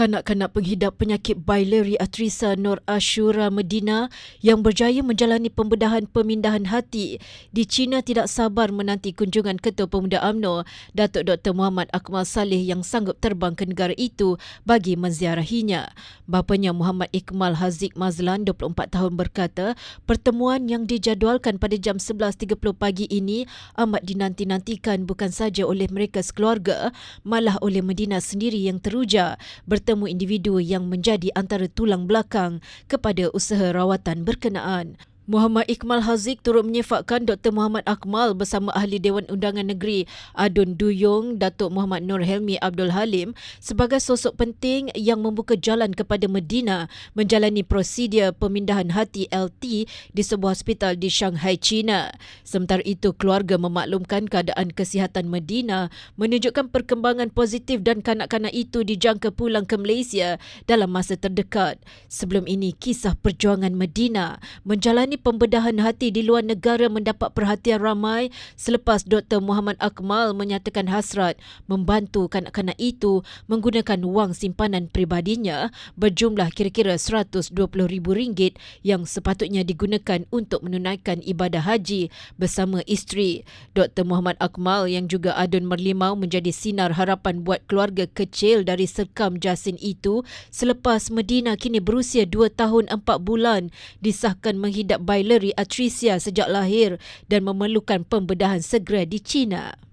Kanak-kanak penghidap penyakit biliary atrisa Nur Ashura Medina yang berjaya menjalani pembedahan pemindahan hati di China tidak sabar menanti kunjungan Ketua Pemuda AMNO Datuk Dr. Muhammad Akmal Saleh yang sanggup terbang ke negara itu bagi menziarahinya. Bapanya Muhammad Iqmal Haziq Mazlan 24 tahun berkata, pertemuan yang dijadualkan pada jam 11.30 pagi ini amat dinanti-nantikan bukan saja oleh mereka sekeluarga, malah oleh Medina sendiri yang teruja bertemu bertemu individu yang menjadi antara tulang belakang kepada usaha rawatan berkenaan. Muhammad Iqmal Haziq turut menyifatkan Dr. Muhammad Akmal bersama Ahli Dewan Undangan Negeri Adun Duyung, Datuk Muhammad Nur Helmi Abdul Halim sebagai sosok penting yang membuka jalan kepada Medina menjalani prosedur pemindahan hati LT di sebuah hospital di Shanghai, China. Sementara itu, keluarga memaklumkan keadaan kesihatan Medina menunjukkan perkembangan positif dan kanak-kanak itu dijangka pulang ke Malaysia dalam masa terdekat. Sebelum ini, kisah perjuangan Medina menjalani pembedahan hati di luar negara mendapat perhatian ramai selepas Dr. Muhammad Akmal menyatakan hasrat membantu kanak-kanak itu menggunakan wang simpanan pribadinya berjumlah kira-kira RM120,000 yang sepatutnya digunakan untuk menunaikan ibadah haji bersama isteri. Dr. Muhammad Akmal yang juga adun merlimau menjadi sinar harapan buat keluarga kecil dari serkam Jasin itu selepas Medina kini berusia 2 tahun 4 bulan disahkan menghidap biliary atresia sejak lahir dan memerlukan pembedahan segera di China.